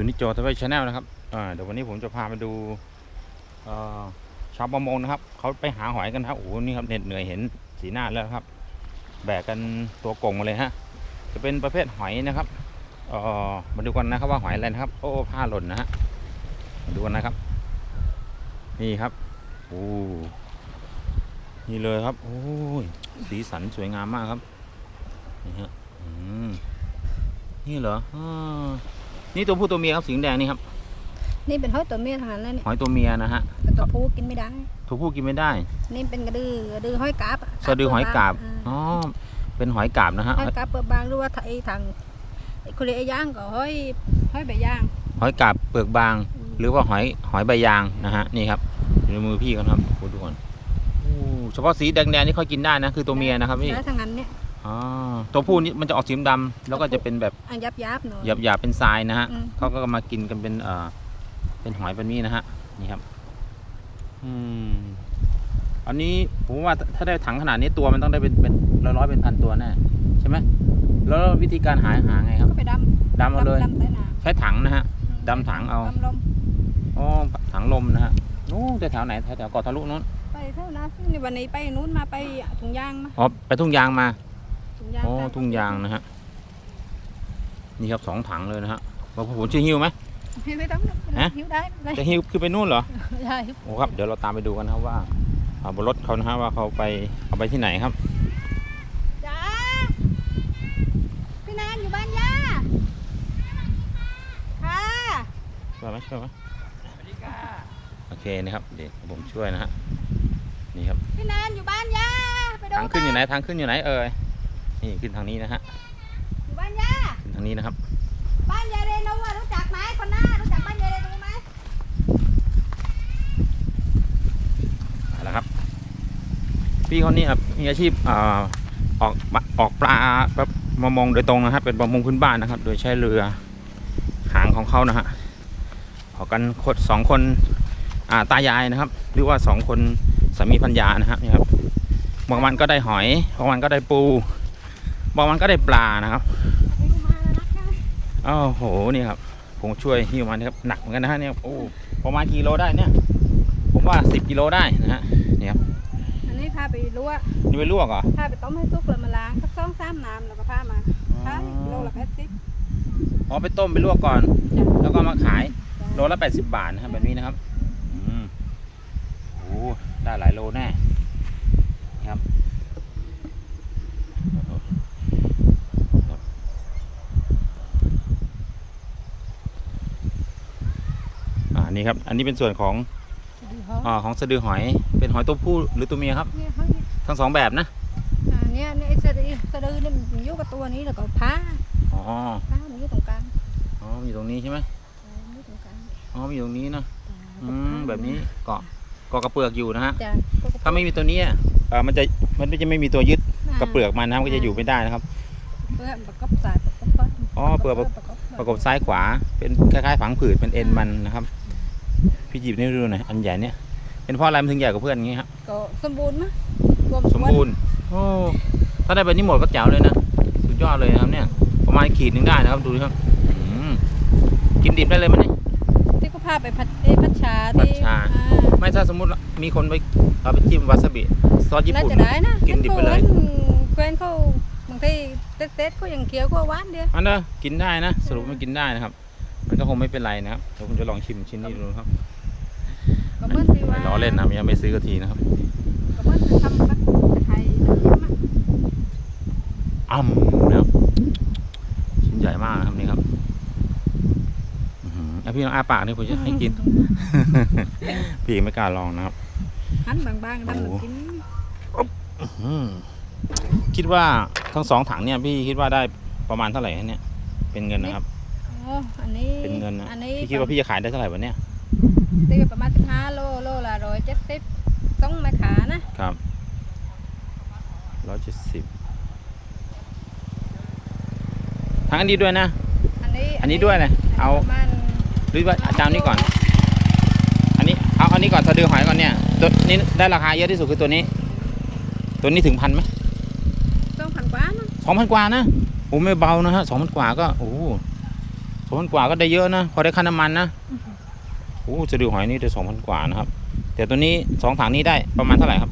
สุนิจโจทวีชาแนลนะครับเดี๋ยววันนี้ผมจะพามาดูชาวประมงนะครับเขาไปหาหอยกันครับโอ้โหนี่ครับเหน็ดเหนื่อยเห็นสีหน้าแล้วครับ แบกกันตัวกงมาเลยฮะจะเป็นประเภทหอยนะครับเออมาดูกันนะครับว่าหอยอะไรนะครับ โอ้ผ้าหล่นนะฮะมาดูกันนะครับ นี่ครับโอ้นี่เลยครับ โอ้ยสีสันสวยงามมากครับนี่ฮะนี่เหรออ นี่ตัวผู้ตัวเมียครับสีแดงนี่ครับ นี่เป็นห้อยตัวเมียทางนั้นแล้วเนี่ยหอยตัวเมียนะฮะแต่ตัวผู้กินไม่ได้ ตัวผู้กินไม่ได้ นี่เป็นกระดือกระดือห้อยกาบะสะดือหอยกาบเปลือ๋อเป็นหอยกาบนะฮะบางห้อยกาบเปิดบางหรือว่าไอ้ทางไอ้คุเรียย่างก็ห้อยห้อยใบย่าง หอยกาบเปลือกบาง หรือว่าหอยหอยใบยางนะฮะนี่ครับอยู่ในมือพี่กันครับโอ้ดูก่อนโอ้เฉพาะสีแดงๆนี่เขากินได้นะคือตัวเมียนะครับพี่แล้วทางนั้นเนี่ย อ๋อตัวผู้นี่มันจะออกสีดำๆแล้วก็จะเป็นแบบอันยับยับๆหน่อยหยาบๆเป็นทรายนะฮะอืมเขาก็มากินกันเป็นเอ่อเป็นหอยแบบนี้นะฮะนี่ครับ อืมอันนี้ผมว่าถ้าได้ถังขนาดนี้ตัวมันต้องได้เป็นเป็นร้อยๆเป็นพันตัวแน่ใช่ไหมแล้ววิธีการหาหาไงครับก็ไปดดำำเอาเลยดำใต้น้ใช้ถังนะฮะำดำถังเอาดำลมอ๋อถังลมนะฮะนู้นแถวๆไหนแถวๆเกาะทะลุนู้นไปเท่านั้นซึ่งในวันนี้ไปนู้นมาไปถุงยางมาอ๋อไปทุ่งยางมา ถุงยางอ๋อไปทุ่งยางนะฮะนี่ครับสองถังเลยนะฮะบอกผมชื่อหิวไหมไม่ไม่ต้องฮะหิวได้ไม่จะหิวคือไปนู่นเหรอได้โอ้ครับเดี๋ยวเราตามไปดูกันนะครับว่าอ่าบนรถเขานะฮะว่าเขาไปเอาไปที่ไหนครับจ้าพี่นานอยู่บ้านย่าค่ะช่วยไหมช่วยไหมโอเคนะครับเดี๋ยวผมช่วยนะฮะนี่ครับพี่นานอยู่บ้านย่าไปดูทางขึ้นอยู่ไหนทางขึ้นอยู่ไหนเอ่ย นี่ขึ้นทางนี้นะฮะอยู่บ้านย่าขึ้นทางนี้นะครับ บ้านยายเรนูอะรู้จักไหมคนหน้ารู้จักบ้านยายเรนูไหมเอาละครับ พี่เขานี่ครับมีอาชีพอ่าออกปลาออกปลาแบบมามองโดยตรงนะครับ เป็นประมงพื้นบ้านนะครับ โดยใช้เรือหางของเขานะฮะออกกันคนสองคนอ่าตายายนะครับ หรือว่าสองคนสามีพัญญานะครับนี่ครับบางวันก็ได้หอยบางวันก็ได้ปู บางวันก็ได้ปลานะครับไม่รู้มาแล้วนะคะอ้าวโหนี่ครับผมช่วยหิ้วมานี่ครับหนักเหมือนกันนะฮะเนี่ยโอ้ประมาณกี่โลได้เนี่ย ผมว่าสิบกิโลได้นะฮะอันนี้พาไปลวกนี่ไปลวกเหรอพาไปต้มให้สุกแล้วมาล้างสักสองสามน้ำแล้วก็พามาพาโลละแปดสิบอ๋อไปต้มไปลวกก่อนจ้ะแล้วก็มาขายโลละ80บาทนะครับแบบนี้นะครับอืมโอ้ได้หลายโลแน่ครับ อ่านี่ครับ อันนี้เป็นส่วนของดูเขาอ่าของสะดือหอยเป็นหอยตัวผู้หรือตัวเมียครับ เนี่ยเขาเนี่ยทั้งสองแบบนะอ่าเนี่ยเนี่ยไอ้สะดือสะดือเนี่ยมันอยู่กับตัวนี้แล้วก็พาอ๋อพามันอยู่ตรงกลางอ๋อมีตรงนี้ใช่ไหมเออมันอยู่ตรงกลางอ๋อมีตรงนี้นะจ้ะอืมแบบนี้เกาะเกาะกระเปลือกอยู่นะฮะจ้ะถ้าไม่มีตัวนี้อะเอ่อมันจะมันจะไม่มีตัวยึดกระเปลือกมันนะครับก็จะอยู่ไม่ได้นะครับ เปลือกประกอบสายประกอบก้นอ๋อเปลือกประกบซ้ายขวาเป็นคล้ายๆผังผืดเป็นเอ็นมันนะครับ พี่หยิบนี่ดูหน่อยอันใหญ่เนี่ยเป็นเพราะอะไรมันถึงใหญ่กว่าเพื่อนอย่างงี้ครับก็สมบูรณ์นะรวมสมบูรณ์โอ้ถ้าได้แบบนี้หมดก็แจ๋วเลยนะสุดยอดเลยนะครับเนี่ย ประมาณขีดหนึ่งได้นะครับดูดิครับอืมกินดิบได้เลยมั้ยเนี่ยที่ก็พาไปพัดเอ้ยพัดชาพัดที่ชา อ่ไม่ถ้าสมมติมีคนไปเอาไปจิ้มวาซาบิซอสญี่น่าปุ่นจะได้นะกินดิบไปเลยเพื่อนเขาบางทีเต๊ดๆก็ยังเคี้ยวก็หวานเดียวอันเด้อกินได้นะ สรุปมันกินได้นะครับมัน ก็คงไม่เป็นไรนะครับเดี๋ยวผมจะลองชิมชิ้นนี้ดูนะครับก็เหมื่อนที่ว่าล้อเล่นนะยังไม่ซื้อกะทีนะครับก็เหมื่อนทำแบบไทยน้ำจิ้มอะอ่ำนะครับชิ้นใหญ่มากนะครับนี่ครับอื้อหือเอาพี่ลองอ้าปากนี่ผมจะให้กิน พี่ยังไม่กล้าลองนะครับหั่นบางๆดำน้ำจิ้มอืมคิดว่าทั้งสองถังเนี่ยพี่คิดว่าได้ประมาณเท่าไหร่ฮะเนี่ย เป็นเงินนะครับ อ๋ออันนี้เป็นเงินนะอันนี้พี่คิดว่าพี่จะขายได้เท่าไหร่วันเนี้ยตีไปประมาณ15โลโลละ170ต้องมาขานะครับร้อยเจ็ดสิบทั้งอันนี้ด้วยนะ อันนี้อันนี้ด้วยเลยเอาประมาณหรือว่าเอาจามนี้ก่อน อันนี้เอาอันนี้ก่อนสะดือหอยก่อนเนี่ยตัวนี้ได้ราคาเยอะที่สุดคือตัวนี้ ตัวนี้ถึงพันไหม2,000กว่านะสองพันกว่านะโอ้ไม่เบานะฮะสองพันกว่าก็โอ้ สองพันกว่าก็ได้เยอะนะ พอได้ค่าน้ำมันนะโอ้จะดูหอยนี่ได้สองพันกว่านะครับ แต่ตัวนี้สองถังนี้ได้ประมาณเท่าไหร่ครับ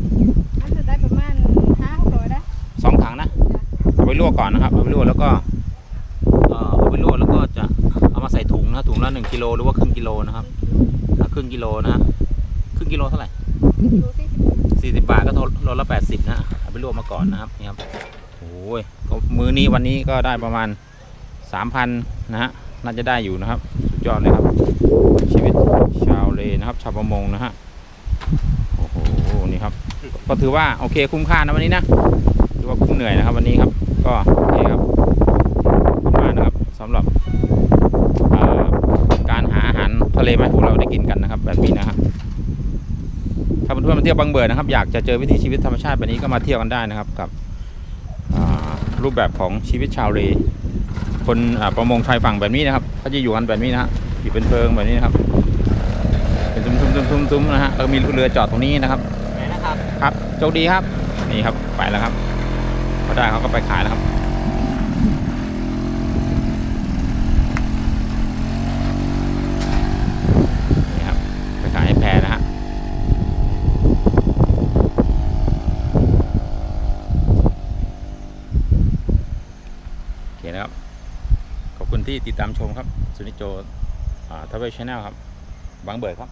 อันจะได้ประมาณห้าหกร้อยได้สองถังนะเอาไปลวกก่อนนะครับเอาไปลวกแล้วก็เอ่อเอาไปลวกแล้วก็จะเอามาใส่ถุงนะถุงละหนึ่งกิโลหรือว่าครึ่งกิโลนะครับถ้าครึ่งกิโลนะฮะครึ่งกิโลเท่าไหร่ดูสิสี่สิบบาทก็โลละแปดสิบนะเอาไปลวกมาก่อนนะครับนี่ครับโอ้ยก็มื้อนี้วันนี้ก็ได้ประมาณสามพันนะฮะ น่าจะได้อยู่นะครับ สุดยอดเลยครับ ชีวิตชาวเลนะครับชาวประมงนะฮะโอ้โหนี่ครับ ก็ถือว่าโอเคคุ้มค่านะวันนี้นะถือว่าคุ้มเหนื่อยนะครับ วันนี้ครับ ก็โอเคครับคุณมากนะครับสำหรับการหาอาหารทะเลมาให้พวกเราได้กินกันนะครับ แบบนี้นะครับถ้าเพื่อนๆมาเที่ยวบางเบิดนะครับ อยากจะเจอวิถีชีวิตธรรมชาติแบบนี้ก็มาเที่ยวกันได้นะครับกับรูปแบบของชีวิตชาวเล คนอ่าประมงชายฝั่งแบบนี้นะครับเขาจะอยู่กันแบบนี้นะฮะอยู่เป็นเพลิงแบบนี้นะครับ เป็นซุ้มๆๆๆนะฮะแล้วก็มีเรือจอดตรงนี้นะครับไหนนะครับ ครับโชคดีครับ นี่ครับไปแล้วครับเขาได้เขาก็ไปขายแล้วครับนี่ครับไปขายให้แพรนะฮะ โอเคนะครับ ขอบคุณ ที่ติดตามชมครับสุนิโจทาวเวลชาแนลครับบางเบิดครับ